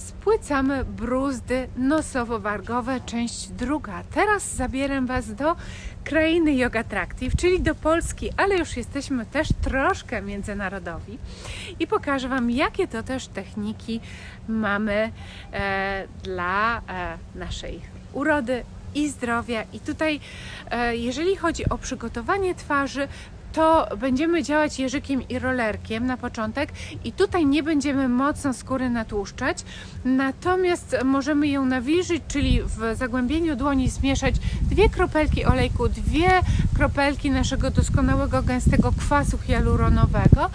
spłycamy bruzdy nosowo-wargowe, część druga. Teraz zabieram Was do krainy Yoga Attractive, czyli do Polski, ale już jesteśmy też troszkę międzynarodowi i pokażę Wam, jakie to też techniki mamy e, dla e, naszej urody i zdrowia. I tutaj, e, jeżeli chodzi o przygotowanie twarzy, to będziemy działać jeżykiem i rolerkiem na początek i tutaj nie będziemy mocno skóry natłuszczać, natomiast możemy ją nawilżyć, czyli w zagłębieniu dłoni zmieszać dwie kropelki olejku, dwie kropelki naszego doskonałego gęstego kwasu hialuronowego,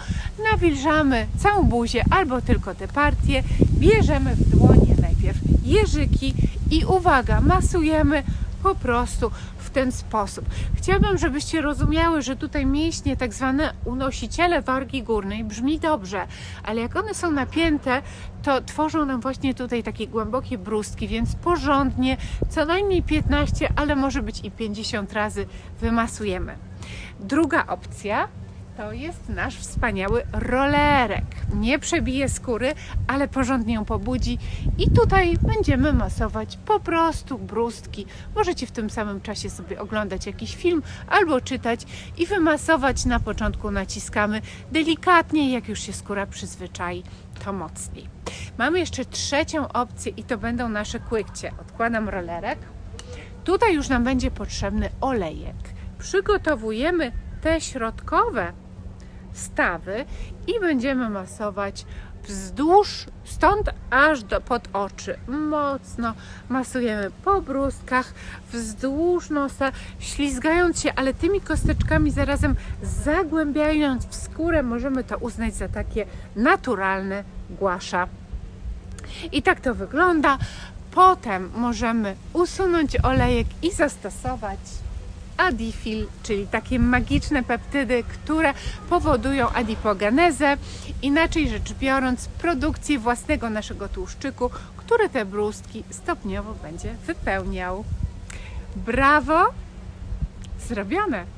nawilżamy całą buzię albo tylko te partie, bierzemy w dłonie najpierw jeżyki i uwaga, masujemy po prostu ten sposób. Chciałabym, żebyście rozumiały, że tutaj mięśnie, tak zwane unosiciele wargi górnej, brzmi dobrze, ale jak one są napięte, to tworzą nam właśnie tutaj takie głębokie brustki, więc porządnie, co najmniej 15, ale może być i 50 razy wymasujemy. Druga opcja to jest nasz wspaniały rolerek. Nie przebije skóry, ale porządnie ją pobudzi i tutaj będziemy masować po prostu brustki. Możecie w tym samym czasie sobie oglądać jakiś film albo czytać i wymasować. Na początku naciskamy delikatnie, jak już się skóra przyzwyczai, to mocniej. Mamy jeszcze trzecią opcję i to będą nasze kłykcie. Odkładam rolerek. Tutaj już nam będzie potrzebny olejek. Przygotowujemy te środkowe stawy i będziemy masować wzdłuż, stąd aż do, pod oczy. Mocno masujemy po brustkach, wzdłuż nosa, ślizgając się, ale tymi kosteczkami zarazem zagłębiając w skórę, możemy to uznać za takie naturalne głasza. I tak to wygląda. Potem możemy usunąć olejek i zastosować adifil, czyli takie magiczne peptydy, które powodują adipogenezę, inaczej rzecz biorąc, produkcję własnego naszego tłuszczyku, który te brustki stopniowo będzie wypełniał. Brawo! Zrobione!